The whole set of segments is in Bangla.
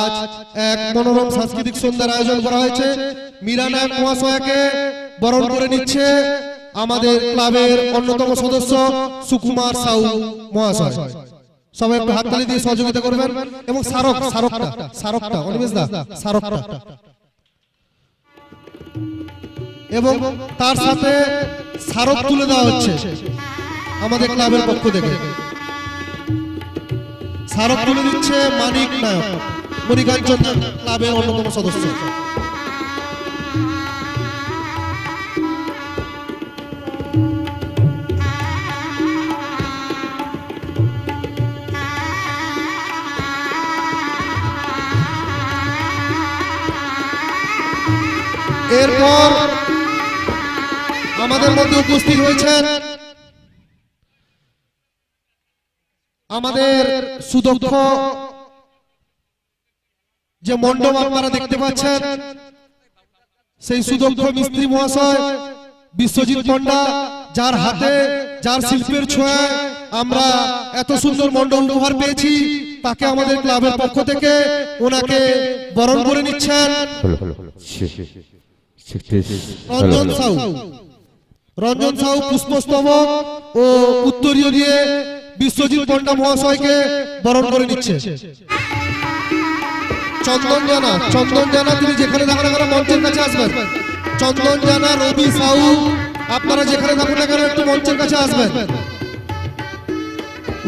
আজ এক মনোরম সাংস্কৃতিক সন্ধ্যার আয়োজন করা হয়েছে। মীরানায়ক মহাশয়াকে বরণ করে নিচ্ছে আমাদের ক্লাবের অন্যতম সদস্য সুকুমার সাউ মহাশয়। সবাই একটু হাততালি দিয়ে সহযোগিতা করবেন এবং অনিমেষ দা এবং তার সাথে স্মারক তুলে দেওয়া হচ্ছে আমাদের ক্লাবের পক্ষ থেকে। স্মারক তুলে দিচ্ছে মানিক নায়ক। মণিকাঞ্চন ক্লাবের অন্যতম সদস্য। এরপর আমাদের মধ্যে উপস্থিত হয়েছেন আমাদের সুদক্ষ যে মণ্ডপ আপনারা দেখতে পাচ্ছেন, সেই সুদক্ষ মিস্ত্রি মহাশয় বিশ্বজিৎ পণ্ডা, যার হাতে, যার শিল্পের ছোঁয়ায় আমরা এত সুন্দর মণ্ডপ উপহার পেয়েছি, তাকে আমাদের ক্লাবের পক্ষ থেকে ওনাকে বরণ করে নিচ্ছেন। রঞ্জন সাউ। রঞ্জন সাউ পুষ্পস্তবক ও উত্তরীয় দিয়ে বিশ্বজিৎ পণ্ডা মহাশয়কে বরণ করে নিচ্ছে। চন্দন জানা চন্দন জানা তিনি যেখানে থাকুন না মঞ্চের কাছে আসবেন। চন্দন জানা, রবি সাউ, আপনারা যেখানে থাকুন না কেন একটু মঞ্চের কাছে আসবেন।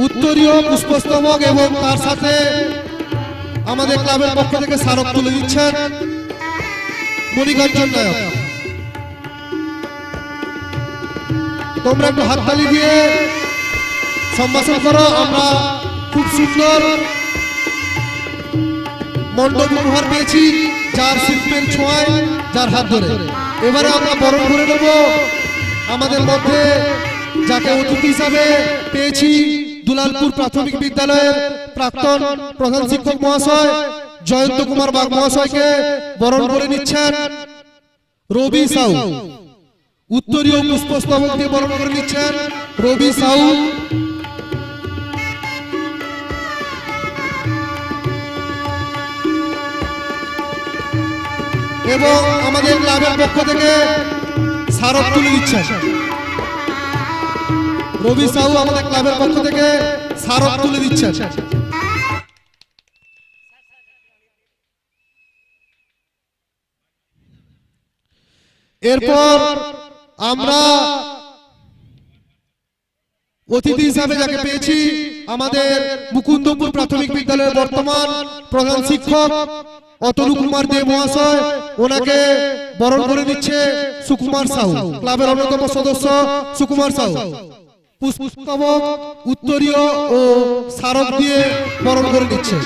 উত্তরীয়, পুষ্পস্তবক এবং তার সাথে আমাদের ক্লাবের পক্ষ থেকে স্মারক তুলে দিচ্ছেন মণিকাঞ্চন নায়ক। তোমরা একটু হাততালি দিয়ে সম্ভাষণ করো, আমরা খুব সুন্দর মণ্ডপ উপহার পেয়েছি, যার শিল্পের ছোঁয়ায়, যার হাত ধরে। এবারে আমরা বরণ করে নেব। আমাদের মধ্যে যাকে অতিথি হিসাবে পেয়েছি, দুলালপুর প্রাথমিক বিদ্যালয়ের প্রাক্তন প্রধান শিক্ষক মহাশয় জয়ন্ত কুমার বাগ মহাশয়কে বরণ করে নিচ্ছেন রবি সাউ। উত্তরীয় পুষ্পস্তবক বরণ করে নিচ্ছেন রবি সাউ। এবং আমাদের ক্লাবের পক্ষ থেকে স্মারক তুলে দিচ্ছেন রবি সাহু আমাদের ক্লাবের পক্ষ থেকে স্মারক তুলে দিচ্ছেন এরপর আমরা অতিথি হিসাবে যাকে পেয়েছি, আমাদের মুকুন্দপুর প্রাথমিক বিদ্যালয়ের বর্তমান প্রধান শিক্ষক অতনু কুমার দে মহাশয়, ওনাকে বরণ করে নিচ্ছে সুকুমার সাহু, ক্লাবের অন্যতম সদস্য সুকুমার সাহু। পুষ্পস্তবক উত্তরীয় ও স্মারক দিয়ে বরণ করে নিচ্ছে।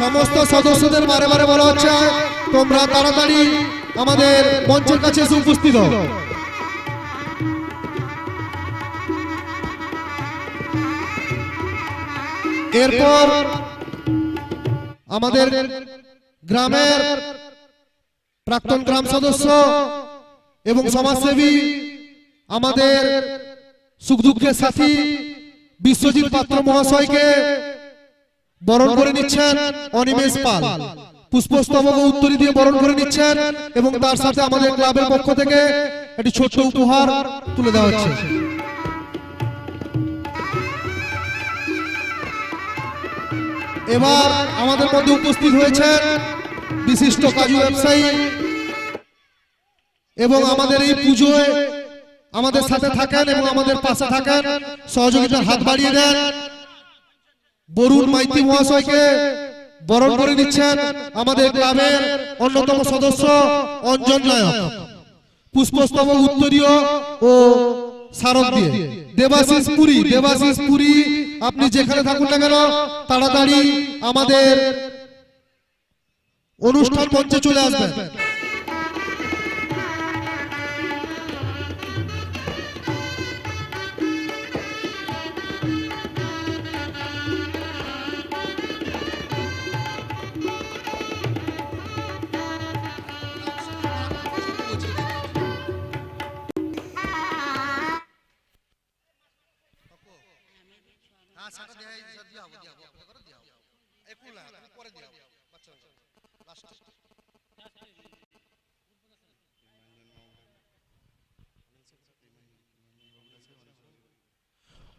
সমস্ত সদস্যদের বারে বারে বলা হচ্ছে, তোমরা তাড়াতাড়ি আমাদের মঞ্চের কাছে এসে উপস্থিত হও। এরপর আমাদের গ্রামের প্রাক্তন গ্রাম সদস্য এবং সমাজসেবী, আমাদের সুখ দুঃখের সাথী বিশ্বজিৎ পাত্র মহাশয়কে বরণ করে নিচ্ছেন অনিমেষ পাল। পুষ্পস্তবক উত্তরী দিয়ে বরণ করে নিচ্ছেন এবং তার সাথে আমাদের ক্লাবের পক্ষ থেকে একটি ছোট উপহার তুলে দেওয়া হচ্ছে। এবার আমাদের মধ্যে উপস্থিত হয়েছেন বিশিষ্ট কাজু ব্যবসায়ী এবং আমাদের এই পুজোয় আমাদের সাথে থাকেন এবং আমাদের পাশে থাকেন, সহযোগিতার হাত বাড়িয়ে দেন। বরুণ মাইতি মহাশয়কে বরণ করে নিচ্ছেন আমাদের ক্লাবের অন্যতম সদস্য অঞ্জন নায়ক, পুষ্পস্তবক উত্তরীয় ও স্মারক দিয়ে। দেবাশিস পুরী দেবাশিস পুরী আপনি যেখানে থাকুন না কেন তাড়াতাড়ি আমাদের অনুষ্ঠান মঞ্চে চলে আসবেন।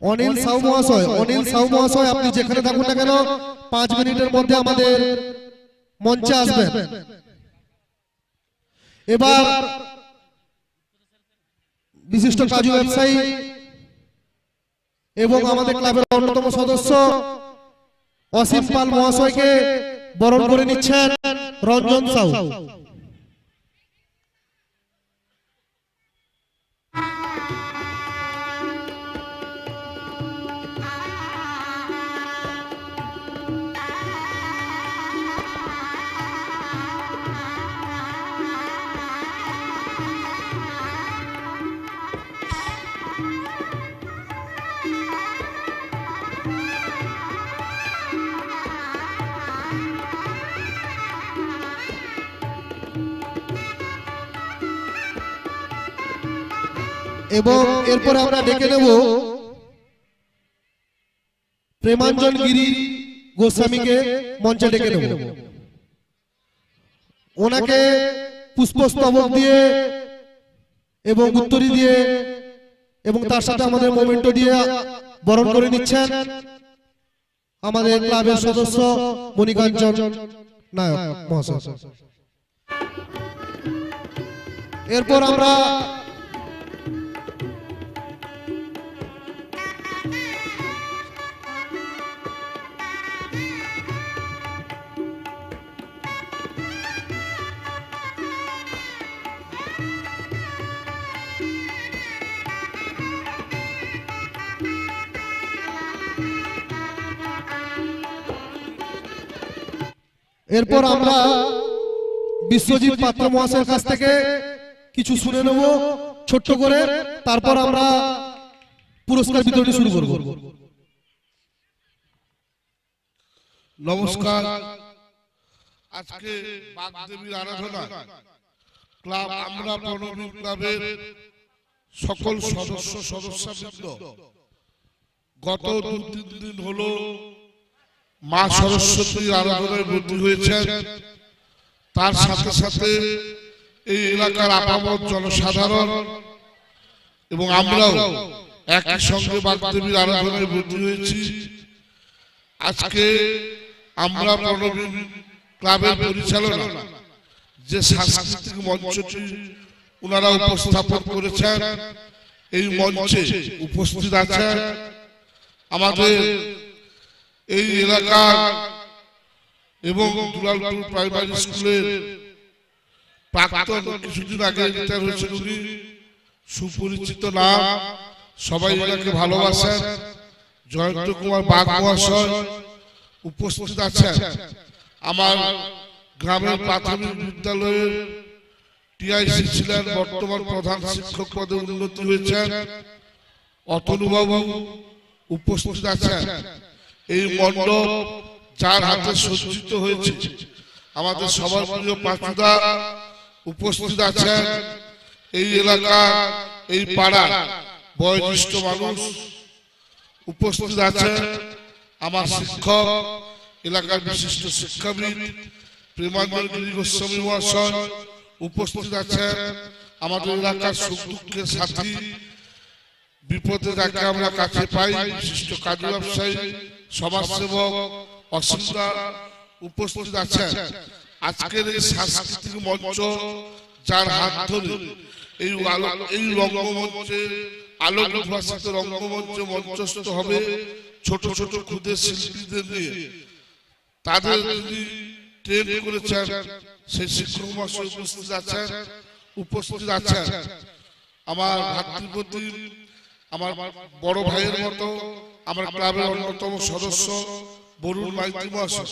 অনিল সাউ মহাশয় অনিল সাউ মহাশয় আপনি যেখানে থাকুন না কেন পাঁচ মিনিটের মধ্যে আমাদের মঞ্চে আসবেন। এবার বিশিষ্ট কাজু ব্যবসায়ী এবং আমাদের ক্লাবের অন্যতম সদস্য অসীম পাল মহাশয়কে বরণ করে নিচ্ছেন রঞ্জন সাউ এবং এরপরে আমরা ডেকে নেব প্রেমাঞ্জন গিরি গোস্বামীকে মঞ্চে ডেকে নেব। ওনাকে পুষ্পস্তবক দিয়ে এবং উত্তরী দিয়ে এবং তার সাথে আমাদের মোমেন্টো দিয়ে বরণ করে নিচ্ছেন আমাদের ক্লাবের সদস্য মণিকাঞ্চন নায়ক মহাশয়। এরপর আমরা এরপর আমরা বিশ্বজিৎ পাত্র মহাশয়ের কাছ থেকে কিছু শুনে নেব ছোট্ট করে। তারপর আমরা পুরস্কার বিতরণী শুরু করব। নমস্কার। আজকে বাগদেবীর আরাধনা। ক্লাব আমরা প্রণবী ক্লাবের সকল সদস্য সদস্যবৃন্দ। গত দু তিন দিন হলো মা সরস্বতীর আরাধনায় ভর্তি হয়েছেন। তার সাথে সাথে এই এলাকার আপামত জনসাধারণ এবং আমরাও একই সঙ্গে বাগদেবীর আরাধনায় ভর্তি হয়েছি। আজকে আমরা প্রণবী ক্লাবের পরিচালনা যে সাংস্কৃতিক মঞ্চটি ওনারা উপস্থাপন করেছেন, এই মঞ্চে উপস্থিত আছেন আমাদের এই এলাকার এবং দুলালপুর প্রাইমারি স্কুলের প্রাক্তন কিছুদিন আগে রিটায়ার হয়েছেন উনি সুপরিচিত নাম, সবাই এলাকে ভালোবাসেন। জয়ন্ত কুমার বাগ মহাশয় উপস্থিত আছেন। আমার গ্রামের প্রাথমিক বিদ্যালয়ের টিআইসি ছিলেন, বর্তমান প্রধান শিক্ষক পদে উন্নতি হয়েছেন। অতনুবাবু উপস্থিত আছেন। এই মণ্ডপ যার হাতে সজ্জিত হয়েছে। আমাদের সবার প্রিয় পাচুদা উপস্থিত আছেন। এই এলাকা এই পাড়া বয়োজ্যেষ্ঠ মানুষ উপস্থিত আছেন। আমার শিক্ষক, এলাকার বিশিষ্ট শিক্ষাবিদ প্রেমাঞ্জন গিরি গোস্বামী মহাশয় উপস্থিত আছেন। আমাদের এলাকার সুখ দুঃখের সাথী, বিপদে যাকে আমরা কাছে পাই, বিশিষ্ট কাজ ব্যবসায়ী সমাজসেবক অসুবিধা উপস্থিত আছেন। আজকের এই সাংস্কৃতিক মঞ্চ যার হাত ধরে এই এই রঙ্গমঞ্চে, আলোক রঙ্গমঞ্চে মঞ্চস্থ হবে ছোট ছোট ক্ষুদে শিল্পীদের নিয়ে। তাদের ট্রেন করেছেন, সেই শিক্ষক মহাশয় উপস্থিত আছেন উপস্থিত আছেন। আমার আমার বড় ভাইয়ের মতো আমার ক্লাবের অন্যতম সদস্য বরুণ মাইতি মহাশয়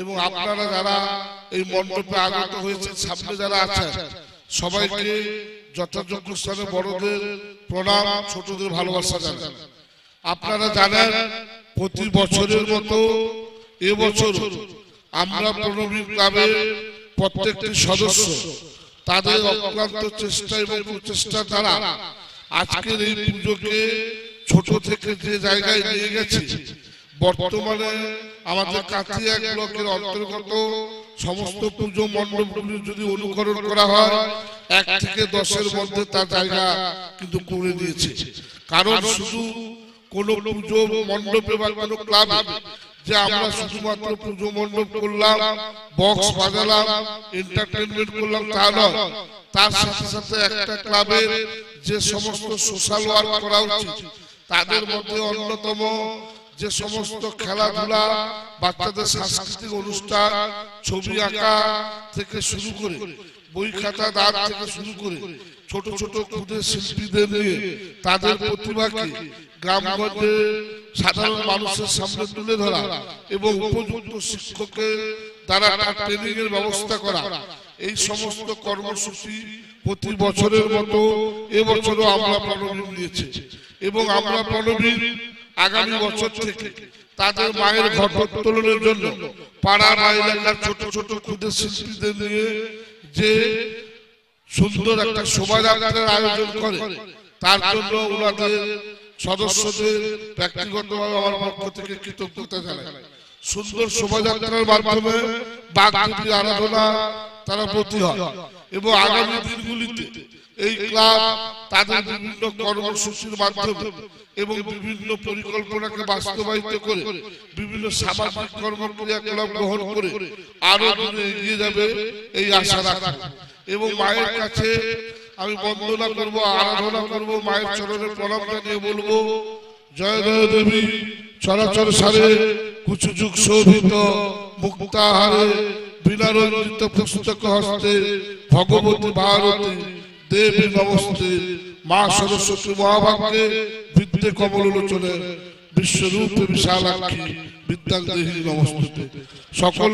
এবং আপনারা যারা এই মণ্ডপে আগত হয়েছেন সামনে যারা আছেন সবাইকে যথাযোগ্য স্থানে বড়দের প্রণাম ছোটদের ভালোবাসা জানান। আপনারা জানেন প্রতি বছরের মতো এবছর আমরা প্রণবী ক্লাবের প্রত্যেকটি সদস্য। তাদের অক্লান্ত চেষ্টা এবং প্রচেষ্টা দ্বারা আজকের এই পুজোকে ছোট থেকে যে জায়গায় নিয়ে গেছে বর্তমানে আমাদের কাতিয়া ব্লকের অন্তর্গত সমস্ত পুজো মণ্ডপগুলি যদি অনুকরণ করা হয় এক থেকে দশের মধ্যে তার জায়গা কিন্তু করে দিয়েছে। কারণ শুধু কোন পুজো মণ্ডপে বা কোনো ক্লাবে যে আমরা শুধুমাত্র পুজো মণ্ডপ করলাম বক্স বাজালাম এন্টারটেনমেন্ট করলাম তা নয়। তার সাথে সাথে একটা ক্লাবের যে সমস্ত সোশ্যাল ওয়ার্ক করা উচিত তাদের মধ্যে অন্যতম যে সমস্ত খেলাধুলা, বাচ্চাদের সাংস্কৃতিক অনুষ্ঠান, ছবি আঁকা থেকে শুরু করে, বই খাতা দাঁত থেকে শুরু করে, ছোট ছোট ক্ষুদে শিল্পীদের নিয়ে তাদের প্রতিভাকে গ্রামগঞ্জে সাধারণ মানুষের সামনে তুলে ধরা এবং উপযুক্ত শিক্ষকের দ্বারা ট্রেনিং এর ব্যবস্থা করা। এই সমস্ত কর্মসূচি প্রতি বছরের মতো এবছরও আমরা প্রণবীন নিয়েছি। এবং আমরা প্রণবীন আগামী বছর থেকে তাদের মায়ের ঘটোত্তোলনের জন্য পাড়া এলাকার ছোট ছোট ক্ষুদে শিল্পীদের নিয়ে যে সুন্দর একটা শোভাযাত্রার আয়োজন করে, তার জন্য ওনাদের সদস্যদের ব্যক্তিগতভাবে আমার পক্ষ থেকে কৃতজ্ঞতা জানাই। সুন্দর শোভাযাত্রার মাধ্যমে বাগদেবীর আরাধনা তারা প্রতি হয়। এবং আগামী দিনগুলিতে এই ক্লাব তাদের বিভিন্ন কর্মসূচির মাধ্যমে এবং বিভিন্ন পরিকল্পনাকে বাস্তবায়িত করে বিভিন্ন সামাজিক কর্মক্রিয়াকলাপ গ্রহণ করে আরও দূরে এগিয়ে যাবে এই আশা রাখা। এবং মায়ের কাছে আমি বন্দনা করব, আরাধনা করব, মায়ের চরণে প্রণাম জানিয়ে বলব জয় জয় দেবী চরাচর সারে কুচু যুগ শোভিত, মুক্তাহারে বিনারঞ্জিত পুস্তক হস্তে ভগবতী ভারতী, দেবী নমস্তে। মা সরস্বতী মহাভাগ্যে বিদ্যে কমল লোচনে, বিশ্বরূপে বিশালাক্ষী বিদ্যাঙ্গদেহী নমস্তে সকল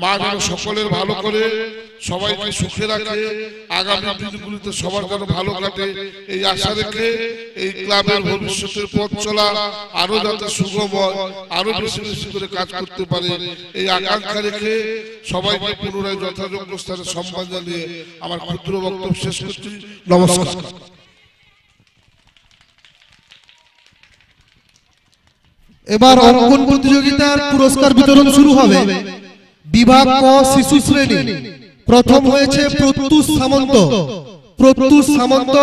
মা যেন সকলের ভালো করে, সবাইকে সুখে রাখে। আগামী দিনগুলিতে সবার যেন ভালো কাটে। এই আশা রেখে এই ক্লাবের ভবিষ্যতের পথ চলা আরও যাতে সুগম হয় আরও বেশি বেশি করে কাজ করতে পারে। এই আকাঙ্ক্ষা রেখে সবাইকে পুনরায় যথাযোগ্য স্থানে সম্মান জানিয়ে আমার ক্ষুদ্র বক্তব্য শেষ করছি। নমস্কার। এবার অঙ্কন প্রতিযোগিতার পুরস্কার বিতরণ শুরু হবে। বিভাগ ক শিশু শ্রেণি। প্রথম হয়েছে প্রত্যুষ সামন্ত। প্রত্যুষ সামন্ত,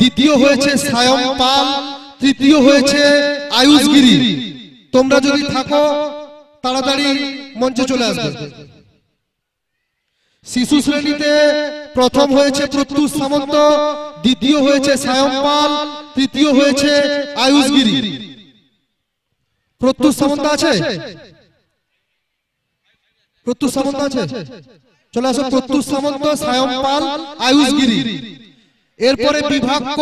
দ্বিতীয় হয়েছে সায়ম পাল, তৃতীয় হয়েছে আয়ুষগিরি। তোমরা যদি থাকো, তাড়াতাড়ি মঞ্চে চলে আসবে। শিশু শ্রেণীতে প্রথম হয়েছে প্রত্যুষ সামন্ত, দ্বিতীয় হয়েছে সায়ম পাল, তৃতীয় হয়েছে আয়ুষগিরি। প্রত্যুষ সামন্ত আছে? প্রত্যুষ সামন্ত আছে? চলে আসো প্রত্যুষ সামন্ত সায়ম পাল আয়ুষগিরি। এরপরে বিভাগ ক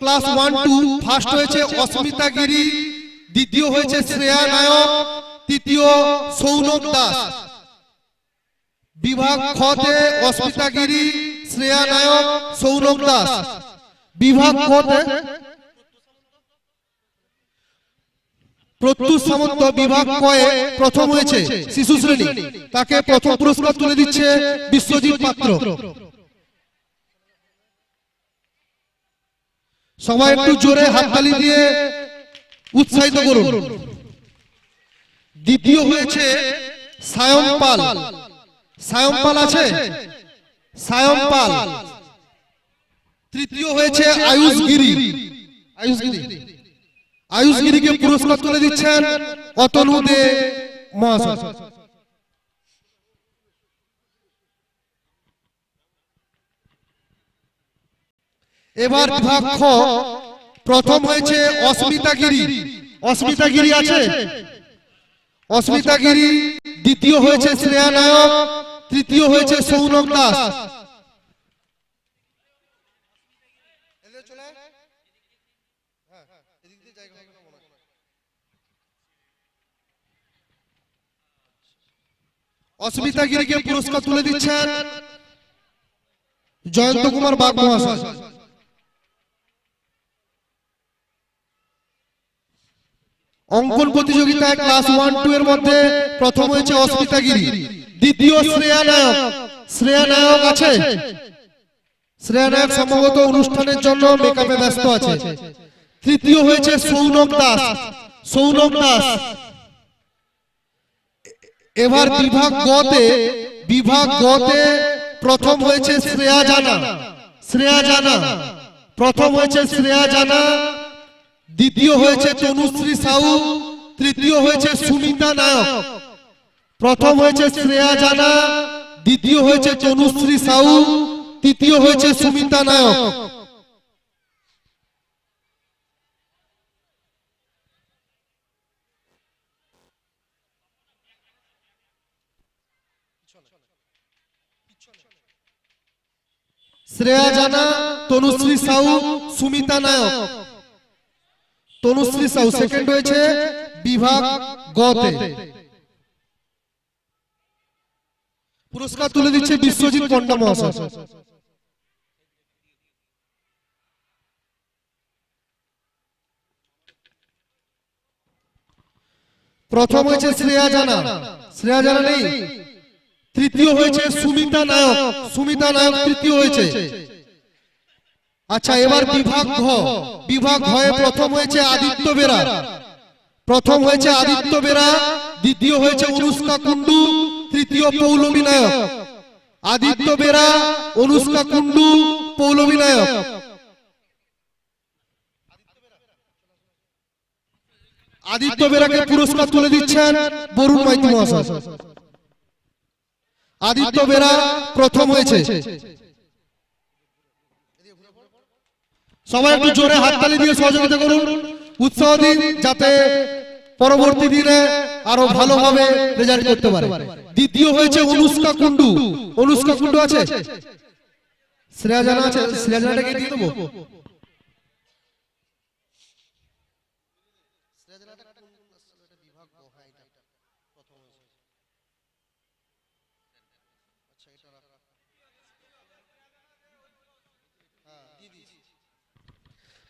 ক্লাস ওয়ান টু ফার্স্ট হয়েছে অস্মিতা গিরি দ্বিতীয় হয়েছে শ্রেয়া নায়ক তৃতীয় সৌনক দাস। বিভাগ খতে অস্মিতা গিরি শ্রেয়া নায়ক সৌনক দাস। বিভাগ খতে প্রত্যুষ সামন্ত বিভাগ কয়ে প্রথম হয়েছে শিশু শ্রেণি। তাকে দিচ্ছে জোরে দিয়ে উৎসাহিত করুন। দ্বিতীয় হয়েছে সায়ম পাল। সায়ম পাল আছে? সায়ম পাল। তৃতীয় হয়েছে আয়ুষ গিরি। আয়ুষ গিরি। আয়ুষগিরিকে পুরস্কার তুলে দিচ্ছেন অতনু দে মহাশয়। এবার বিভাগ খ প্রথম হয়েছে অস্মিতা গিরি। অস্মিতা গিরি। আছে? অস্মিতা গিরি দ্বিতীয় হয়েছে শ্রেয়া নায়ক তৃতীয় হয়েছে সৌনক দাস। অস্মিতা গিরিকে পুরস্কার তুলে দিচ্ছেন জয়ন্ত কুমার বাগ মহাশয় অঙ্কন প্রতিযোগিতায় ক্লাস ওয়ান টু এর মধ্যে প্রথম হয়েছে অস্মিতা গিরি। দ্বিতীয় শ্রেয়া নায়ক। শ্রেয়া নায়ক আছে। শ্রেয়া নায়ক সম্ভবত অনুষ্ঠানের জন্য মেকআপে ব্যস্ত আছে। তৃতীয় হয়েছে সৌনক দাস। সৌনক দাস। এবার বিভাগ গতে বিভাগ গতে প্রথম হয়েছে শ্রেয়া জানা। শ্রেয়া জানা। প্রথম হয়েছে শ্রেয়া জানা। দ্বিতীয় হয়েছে তনুশ্রী সাউ। তৃতীয় হয়েছে সুমিতা নায়ক। প্রথম হয়েছে শ্রেয়া জানা। দ্বিতীয় হয়েছে তনুশ্রী সাউ। তৃতীয় হয়েছে সুমিতা নায়ক। শ্রেয়া জানা তনুশ্রী সাউ, সুমিতা নায়ক। তনুশ্রী সাউ সেকেন্ড হয়েছে বিভাগ গতে। পুরস্কার তুলে দিচ্ছে বিশ্বজিৎ পন্ডা মহাশয়। প্রথম হয়েছে শ্রেয়া জানা শ্রেয়া জানা নেই। তৃতীয় হয়েছে সুমিতা নায়ক। সুমিতা নায়ক তৃতীয় হয়েছে। আচ্ছা এবার বিভাগ ঘ। বিভাগ ঘয়ে প্রথম হয়েছে আদিত্য বেরা। প্রথম হয়েছে আদিত্য বেরা। দ্বিতীয় হয়েছে অনুষ্কা কুন্ডু তৃতীয় পৌলমী নায়ক। আদিত্য বেরা অনুষ্কা কুন্ডু পৌলমী নায়ক। আদিত্য বেরাকে পুরস্কার তুলে দিচ্ছেন বরুণ মাইতি মহাশয়। আদিত্য বেরা প্রথম হয়েছে। সবাই একটু জোরে হাততালি দিয়ে সহযোগিতা করুন। উৎসাহ দিন যাতে পরবর্তী দিনে আরও ভালোভাবে রেজাল্ট করতে পারে। দ্বিতীয় হয়েছে অনুষ্কা কুন্ডু অনুষ্কা কুন্ডু আছে? শ্রেয়া জানা আছে? শ্রেয়া জানাটাকে দিয়ে দেবো।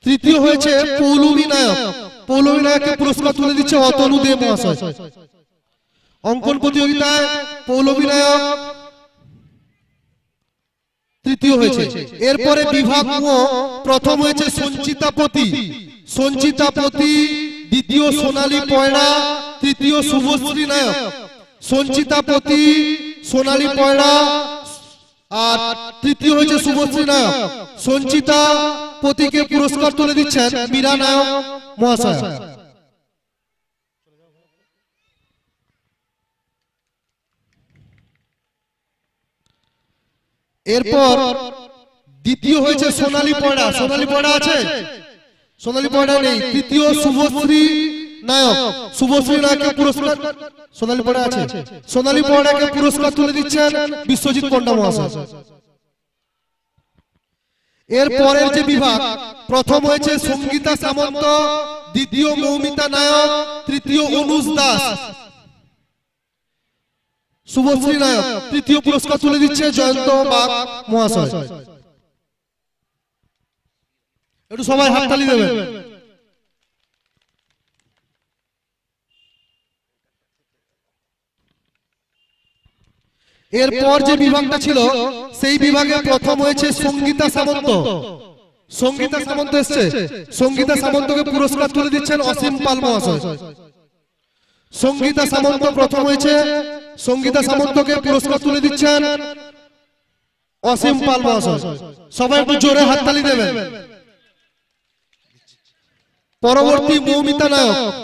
তৃতীয় হয়েছে পৌলমী নায়ক পৌলমী নায়ককে পুরস্কার তুলে দিচ্ছে অতনু দে মহাশয় অঙ্কন প্রতিযোগিতায় পৌলমী নায়ক তৃতীয় হয়েছে। এরপরে বিভাগ প্রথম হয়েছে সঞ্চিতাপতি সঞ্চিতাপতি দ্বিতীয় সোনালী পয়ড়া, তৃতীয় শুভশ্রী নায়ক। সঞ্চিতাপতি সোনালী পয়ড়া আর তৃতীয় হয়েছে শুভশ্রী নায়ক সঞ্চিতা পতিকে পুরস্কার তুলে দিচ্ছেন মীরা নায়ক মহাশয়। এরপর দ্বিতীয় হয়েছে সোনালী পয়ড়া। সোনালী পয়ড়া আছে? সোনালী পয়ড়া নেই। তৃতীয় শুভশ্রী নায়ক শুভশ্রী নায়ককে পুরস্কার সোনালী পয়ড়া আছে। সোনালী পয়ড়াকে পুরস্কার তুলে দিচ্ছেন বিশ্বজিৎ পন্ডা মহাশয়। এর পরের যে বিভাগ, প্রথম হয়েছে সঙ্গীতা সামন্ত, দ্বিতীয় মৌমিতা নায়ক, তৃতীয় অনুজ দাস। শুভশ্রী নায়ক তৃতীয় পুরস্কার তুলে দিচ্ছে জয়ন্ত বাগ মহাশয়। একটু সবাই হাততালি দেবেন। এরপর যে বিভাগটা ছিল, সেই বিভাগে প্রথম হয়েছে সঙ্গীতা সামন্ত। সঙ্গীতা সামন্ত এসছে। সঙ্গীতা সামন্তকে পুরস্কার তুলে দিচ্ছেন অসীম পাল মহাশয়। সঙ্গীতা সামন্ত প্রথম হয়েছে। সঙ্গীতা সামন্তকে পুরস্কার তুলে দিচ্ছেন অসীম পাল মহাশয়। সবাই একটু জোরে হাততালি দেবেন। পরবর্তী মৌমিতা নায়ক।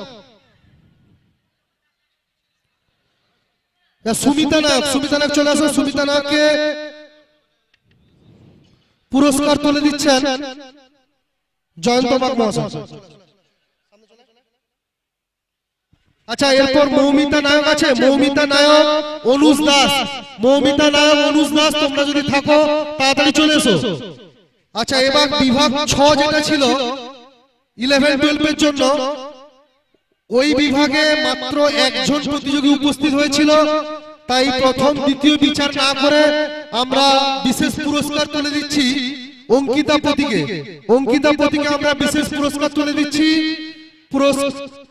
সুমিতা নায়ক সুমিতা নায়ক চলে আসো সুমিতা নায়ককে পুরস্কার তুলে দিচ্ছেন জয়ন্ত বাগ মহাশয় আচ্ছা এরপর মৌমিতা নায়ক আছে মৌমিতা নায়ক অনুজ দাস। মৌমিতা নায়ক অনুজ দাস তোমরা যদি থাকো তাড়াতাড়ি চলে এসো। আচ্ছা এবার বিভাগ ছ যেটা ছিল ইলেভেন টুয়েলভের জন্য ওই বিভাগে মাত্র একজন প্রতিযোগী উপস্থিত হয়েছিল। তাই প্রথম দ্বিতীয় বিচার না করে আমরা বিশেষ পুরস্কার তুলে দিচ্ছি। অঙ্কিতা পতিকে। অঙ্কিতা পতিকে আমরা বিশেষ পুরস্কার তুলে দিচ্ছি।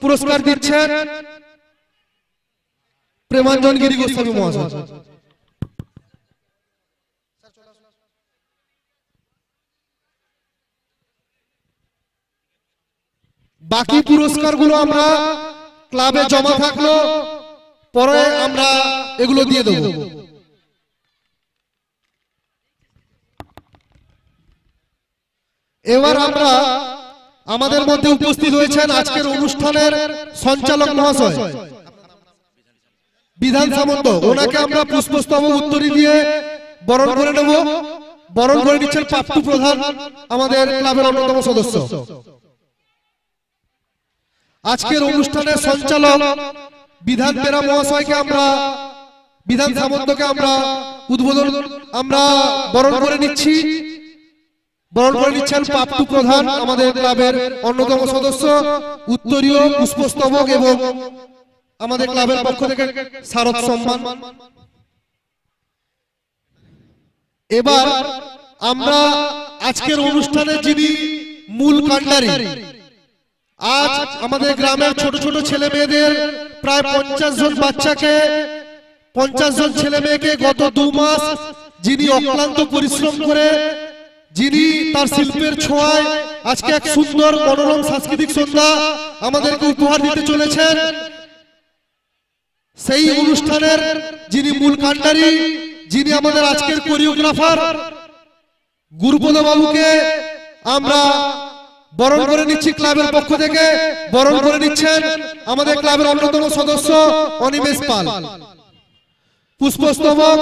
পুরস্কার দিচ্ছেন প্রেমাঞ্জন গিরি গোস্বামী মহাশয়। বাকি পুরস্কারগুলো আমরা ক্লাবে জমা থাকল, পরে আমরা এগুলো দিয়ে দেবো। এবার আমরা আমাদের মধ্যে উপস্থিত হয়েছেন আজকের অনুষ্ঠানের সঞ্চালক মহাশয়, বিধান সামন্ত। ওনাকে আমরা পুষ্পস্তবক উত্তরী দিয়ে বরণ করে নেব। বরণ করে নিচ্ছেন পাপ্পু প্রধান, আমাদের ক্লাবের অন্যতম সদস্য। আজকের অনুষ্ঠানের সঞ্চালক বিধান পেরা মহাশয়কে আমরা বিধান সামন্তকে আমরা উদ্বোধন আমরা বরণ করে নিচ্ছি। বরণ করে নিচ্ছেন পাপ্পু প্রধান আমাদের ক্লাবের অন্যতম সদস্য উত্তরীয় পুষ্পস্তবক এবং আমাদের ক্লাবের পক্ষ থেকে শারদ সম্মান। এবার আমরা আজকের অনুষ্ঠানে যিনি মূল কাণ্ডারি আজ আমাদের গ্রামের ছোট ছোট ছেলে মেয়েদের প্রায় পঞ্চাশ জন বাচ্চাকে, পঞ্চাশ জন ছেলে মেয়েকে গত দু মাস যিনি অক্লান্ত পরিশ্রম করে, যিনি তার শিল্পের ছোঁয়ায় আজকে এক সুন্দর মনোরম সাংস্কৃতিক সন্ধ্যা আমাদেরকে উপহার দিতে চলেছেন। সেই অনুষ্ঠানের যিনি মূল কাণ্ডারি, যিনি আমাদের আজকের কোরিওগ্রাফার গুরুপদ বাবুকে আমরা বরণ করে নিচ্ছি ক্লাবের পক্ষ থেকে। বরণ করে নিচ্ছেন আমাদের ক্লাবের অন্যতম সদস্য অনিমেষ পাল। পুষ্পস্তবক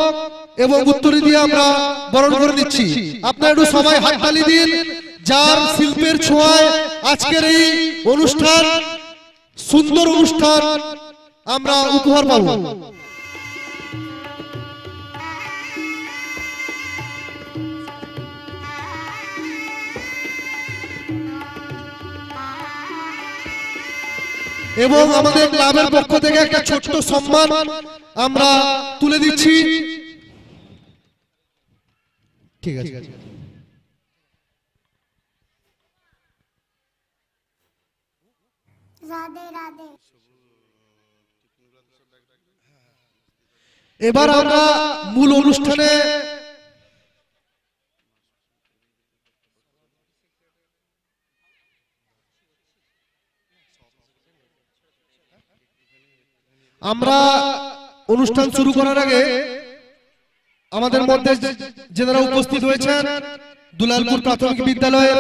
এবং উত্তরি দিয়ে আমরা বরণ করে নিচ্ছি। আপনারা একটু সবাই হাততালি দিন। যার শিল্পের ছোঁয়ায় আজকের এই অনুষ্ঠান সুন্দর অনুষ্ঠান আমরা উপহার পাবো। এবং আমাদের ক্লাবের পক্ষ থেকে একটা ছোট্ট সম্মান আমরা তুলে দিচ্ছি। ঠিক আছে। এবার আমরা মূল অনুষ্ঠানে আমরা অনুষ্ঠান শুরু করার আগে আমাদের মধ্যে যারা উপস্থিত হয়েছেন, দুলালপুর প্রাথমিক বিদ্যালয়ের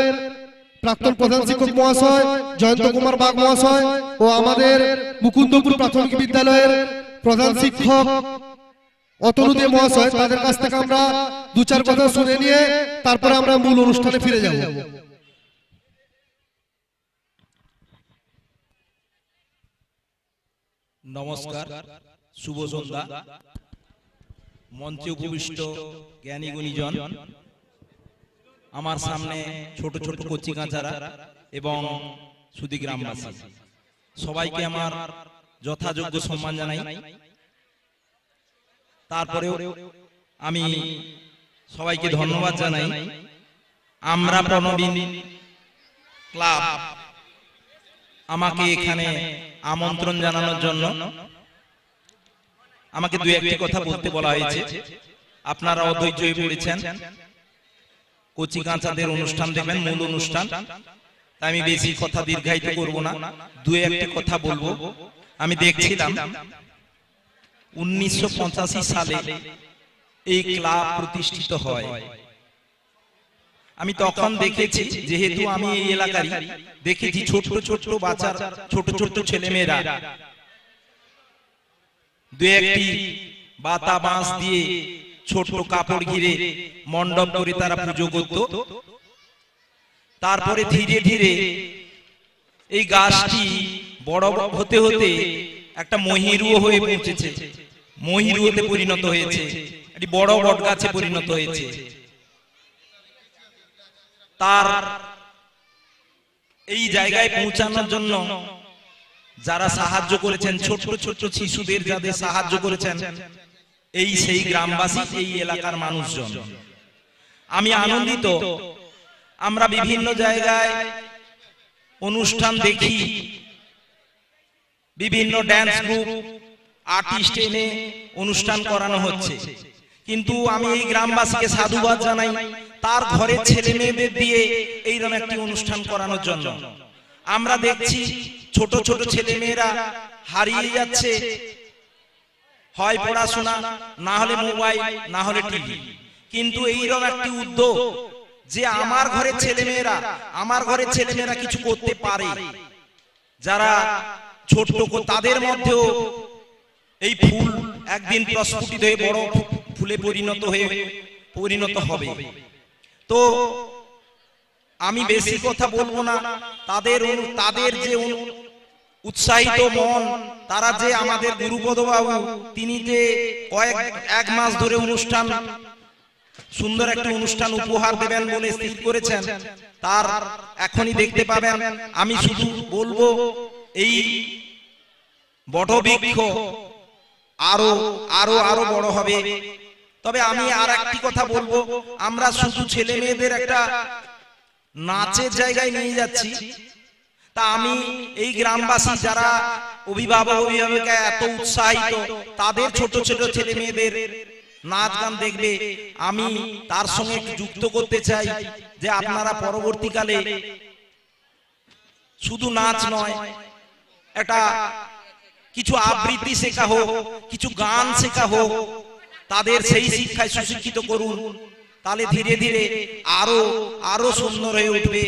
প্রাক্তন প্রধান শিক্ষক মহাশয়, জয়ন্ত কুমার বাগ মহাশয় ও আমাদের মুকুন্দপুর প্রাথমিক বিদ্যালয়ের প্রধান শিক্ষক অতনু দে মহাশয়, তাদের কাছ থেকে আমরা দু চার কথা শুনে নিয়ে তারপরে আমরা মূল অনুষ্ঠানে ফিরে যাব। নমস্কার, শুভ সন্ধ্যা। মঞ্চে উপবিষ্ট জ্ঞানী গুণীজন, আমার সামনে ছোট ছোট কচি কাঁচারা এবং সুদী গ্রামবাসী। সবাইকে আমার যথাযোগ্য সম্মান জানাই। তারপরেও আমি সবাইকে ধন্যবাদ জানাই। আমরা ক্লাব। আমাকে এখানে আমন্ত্রণ জানানোর জন্য আমাকে দু একটি কথা বলতে বলা হয়েছে। আপনারা অধৈর্য হয়ে পড়েছেন। কচি কাঁচাদের অনুষ্ঠান দেখবেন, মূল অনুষ্ঠান। তাই আমি বেশি কথা দীর্ঘায়িত করব না। দু একটি কথা বলব। আমি দেখছিলাম, উনিশশো পঁচাশি সালে এই ক্লাব প্রতিষ্ঠিত হয়। আমি তখন দেখেছি যেহেতু আমি এই এলাকারই দেখেছি ছোট ছোট বাচ্চার ছোট ছোট ছেলে মেয়েরা দু একটি বাতা বাঁশ দিয়ে ছোট কাপড় ঘিরে মণ্ডপ করে তারা পুজো করত। তারপরে ধীরে ধীরে এই গাছটি বড় হতে হতে একটা মহিরুও হয়ে পৌঁছেছে। মহিরুতে পরিণত হয়েছে। একটি বড় বট গাছে পরিণত হয়েছে। তার এই জায়গায় পৌঁছানোর জন্য যারা সাহায্য করেছেন ছোট ছোট শিশুদের যাদের সাহায্য করেছেন, এই সেই গ্রামবাসী, এই এলাকার মানুষজন। আমি আনন্দিত। আমরা বিভিন্ন জায়গায় অনুষ্ঠান দেখি। বিভিন্ন ড্যান্স গ্রুপ আর্টিস্ট এনে অনুষ্ঠান করানো হচ্ছে। কিন্তু আমি এই গ্রামবাসীকে সাধুবাদ জানাই। তার ঘরের ছেলে মেয়েদের দিয়ে এইরকম একটি অনুষ্ঠান করানোর জন্য। আমরা দেখছি ছোট ছোট ছেলে মেয়েরা হারিয়ে যাচ্ছে। হয় পড়াশোনা, না হলে মোবাইল, না হলে টিভি। কিন্তু এইরকম একটি উদ্যোগ যে আমার ঘরের ছেলে মেয়েরা, আমার ঘরের ছেলে মেয়েরা কিছু করতে পারে। যারা ছোট তাদের মধ্যেও এই ফুল একদিন প্রস্ফুটিত হয়ে বড় ফুলে পরিণত হয়ে পরিণত হবে। তো আমি বেশি কথা বলব না। তাদের তাদের যে উৎসাহিত মন তারা যে আমাদের গুরুপদ বাবু তিনি যে কয়েক এক মাস ধরে অনুষ্ঠান সুন্দর একটা অনুষ্ঠান উপহার দেবেন বলে স্থির করেছেন। তার এখনই দেখতে পাবেন। আমি শুধু বলব এই বটবৃক্ষ আরও আরও আরও বড় হবে। তবে আমি আর একটি কথা বলব। আমরা শুধু ছেলে মেয়েদের একটা নাচের জায়গায় নিয়ে যাচ্ছি। তা আমি এই গ্রামবাসী যারা অভিভাবক অভিভাবিকা এত উৎসাহিত তাদের ছোট ছোট ছেলে মেয়েদের নাচ গান দেখবে। আমি তার সঙ্গে একটু যুক্ত করতে চাই যে আপনারা পরবর্তীকালে শুধু নাচ নয় একটা কিছু আবৃত্তি শেখা হোক কিছু গান শেখা হোক তাদের সেই শিক্ষায় সুশিক্ষিত করুন। তাহলে ধীরে ধীরে আরও আরও সুন্দর হয়ে উঠবে।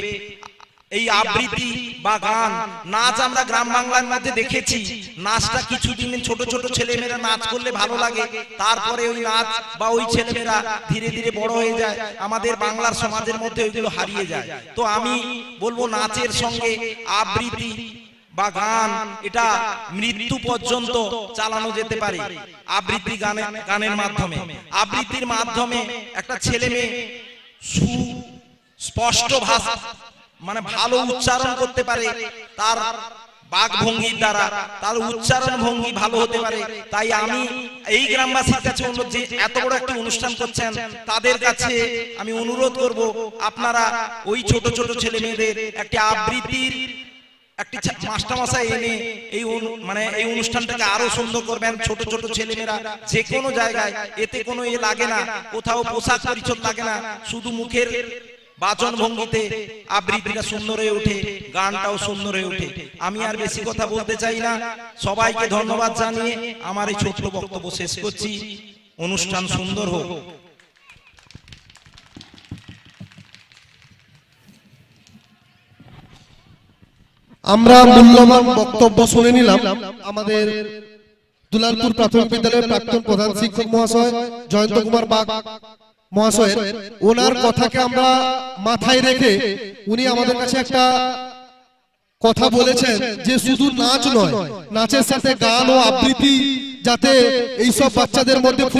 এই আবৃত্তি বা গান নাচ আমরা গ্রাম বাংলার মধ্যে দেখেছি। নাচটা কিছুদিন ছোট ছোট ছেলেমেয়েরা নাচ করলে ভালো লাগে। তারপরে ওই নাচ বা ওই ছেলেমেয়েরা ধীরে ধীরে বড় হয়ে যায় আমাদের বাংলার সমাজের মধ্যে ওইগুলো হারিয়ে যায়। তো আমি বলব নাচের সঙ্গে আবৃত্তি বা গান এটা মৃত্যু পর্যন্ত চালানো যেতে পারে। আবৃত্তি গানের গানের মাধ্যমে। আবৃত্তির মাধ্যমে একটা ছেলে মেয়ে সু স্পষ্ট ভাষা মানে ভালো উচ্চারণ করতে পারে। তার বাক ভঙ্গির দ্বারা তার উচ্চারণ ভঙ্গি ভালো হতে পারে। তাই আমি এই গ্রামবাসীর কাছে অনুরোধ যে এত বড় একটি অনুষ্ঠান করছেন তাদের কাছে আমি অনুরোধ করব আপনারা ওই ছোট ছোট ছেলে মেয়েদের একটি আবৃত্তির একটি মাস্টারমশাই এনে এই অনু- মানে এই অনুষ্ঠানটাকে আরও সুন্দর করবেন ছোট ছোট ছেলেমেয়েরা যে কোনো জায়গায় এতে কোনো এ লাগে না কোথাও পোশাক পরিচ্ছদ লাগে না শুধু মুখের বাচন ভঙ্গিতে আবৃত্তিটা সুন্দর হয়ে ওঠে গানটাও সুন্দর হয়ে ওঠে। আমি আর বেশি কথা বলতে চাই না সবাইকে ধন্যবাদ জানিয়ে আমার এই ছোট্ট বক্তব্য শেষ করছি। অনুষ্ঠান সুন্দর হোক। আমরা মূল্যবান বক্তব্য শুনে নিলাম। আমাদের দুলালপুর প্রাথমিক বিদ্যালয়ের প্রাক্তন প্রধান শিক্ষক মহাশয় জয়ন্ত কুমার বাগ মহাশয়ের। ওনার কথাকে আমরা মাথায় রেখে উনি আমাদের কাছে একটা কথা বলেছেন যে শুধু নাচ নয়, নাচের সাথে গান ও আবৃত্তি যাতে এইসব বাচ্চাদের মধ্যে